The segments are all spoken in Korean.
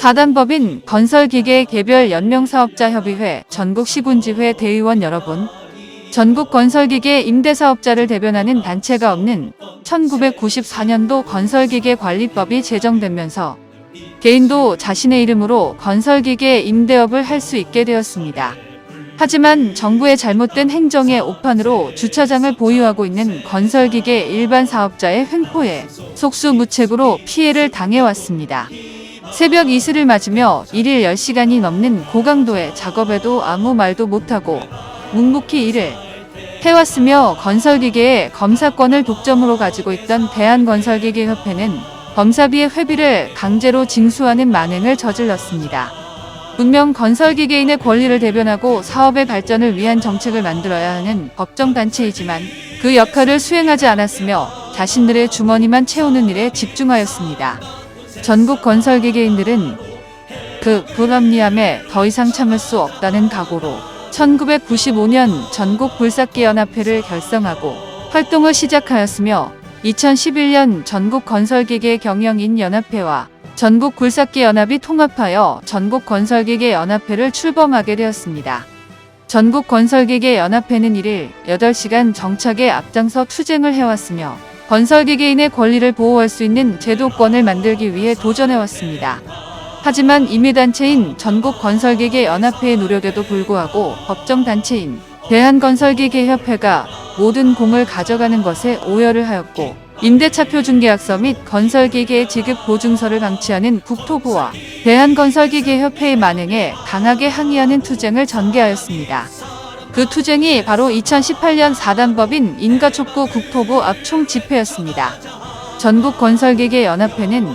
사단법인 건설기계 개별 연명사업자협의회 전국시군지회 대의원 여러분, 전국 건설기계 임대사업자를 대변하는 단체가 없는 1994년도 건설기계 관리법이 제정되면서 개인도 자신의 이름으로 건설기계 임대업을 할 수 있게 되었습니다. 하지만 정부의 잘못된 행정의 오판으로 주차장을 보유하고 있는 건설기계 일반 사업자의 횡포에 속수무책으로 피해를 당해왔습니다. 새벽 이슬을 맞으며 일일 10시간이 넘는 고강도의 작업에도 아무 말도 못하고 묵묵히 일을 해왔으며 건설기계의 검사권을 독점으로 가지고 있던 대한건설기계협회는 검사비의 회비를 강제로 징수하는 만행을 저질렀습니다. 분명 건설기계인의 권리를 대변하고 사업의 발전을 위한 정책을 만들어야 하는 법정단체이지만 그 역할을 수행하지 않았으며 자신들의 주머니만 채우는 일에 집중하였습니다. 전국 건설 기계인들은 그 불합리함에 더 이상 참을 수 없다는 각오로 1995년 전국 불삭기 연합회를 결성하고 활동을 시작하였으며 2011년 전국 건설기계 경영인 연합회와 전국 굴삭기 연합이 통합하여 전국 건설기계 연합회를 출범하게 되었습니다. 전국 건설기계 연합회는 1일 8시간 정착에 앞장서 투쟁을 해왔으며 건설기계인의 권리를 보호할 수 있는 제도권을 만들기 위해 도전해왔습니다. 하지만 임의단체인 전국건설기계 연합회의 노력에도 불구하고 법정단체인 대한건설기계협회가 모든 공을 가져가는 것에 오열을 하였고 임대차표 중개약서 및 건설기계 지급 보증서를 방치하는 국토부와 대한건설기계협회의 만행에 강하게 항의하는 투쟁을 전개하였습니다. 그 투쟁이 바로 2018년 4단법인 인가촉구 국토부 앞 총 집회였습니다. 전국 건설기계 연합회는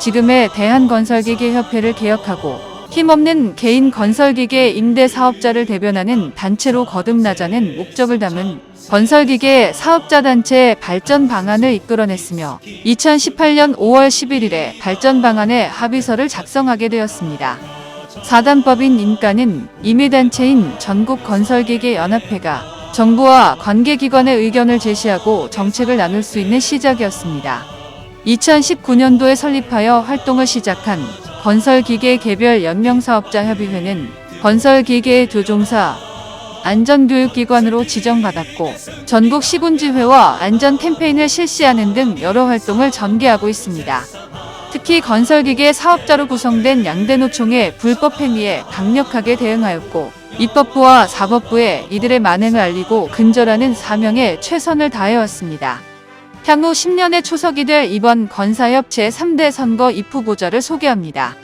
지금의 대한건설기계협회를 개혁하고 힘없는 개인 건설기계 임대 사업자를 대변하는 단체로 거듭나자는 목적을 담은 건설기계 사업자 단체 발전 방안을 이끌어냈으며 2018년 5월 11일에 발전 방안의 합의서를 작성하게 되었습니다. 사단법인 인가는 임의단체인 전국건설기계연합회가 정부와 관계기관의 의견을 제시하고 정책을 나눌 수 있는 시작이었습니다. 2019년도에 설립하여 활동을 시작한 건설기계 개별 연명사업자 협의회는 건설기계 조종사 안전교육기관으로 지정받았고 전국 시군지회와 안전 캠페인을 실시하는 등 여러 활동을 전개하고 있습니다. 특히 건설기계 사업자로 구성된 양대노총의 불법 행위에 강력하게 대응하였고 입법부와 사법부에 이들의 만행을 알리고 근절하는 사명에 최선을 다해왔습니다. 향후 10년의 초석이 될 이번 건사협 제3대 선거 입후보자를 소개합니다.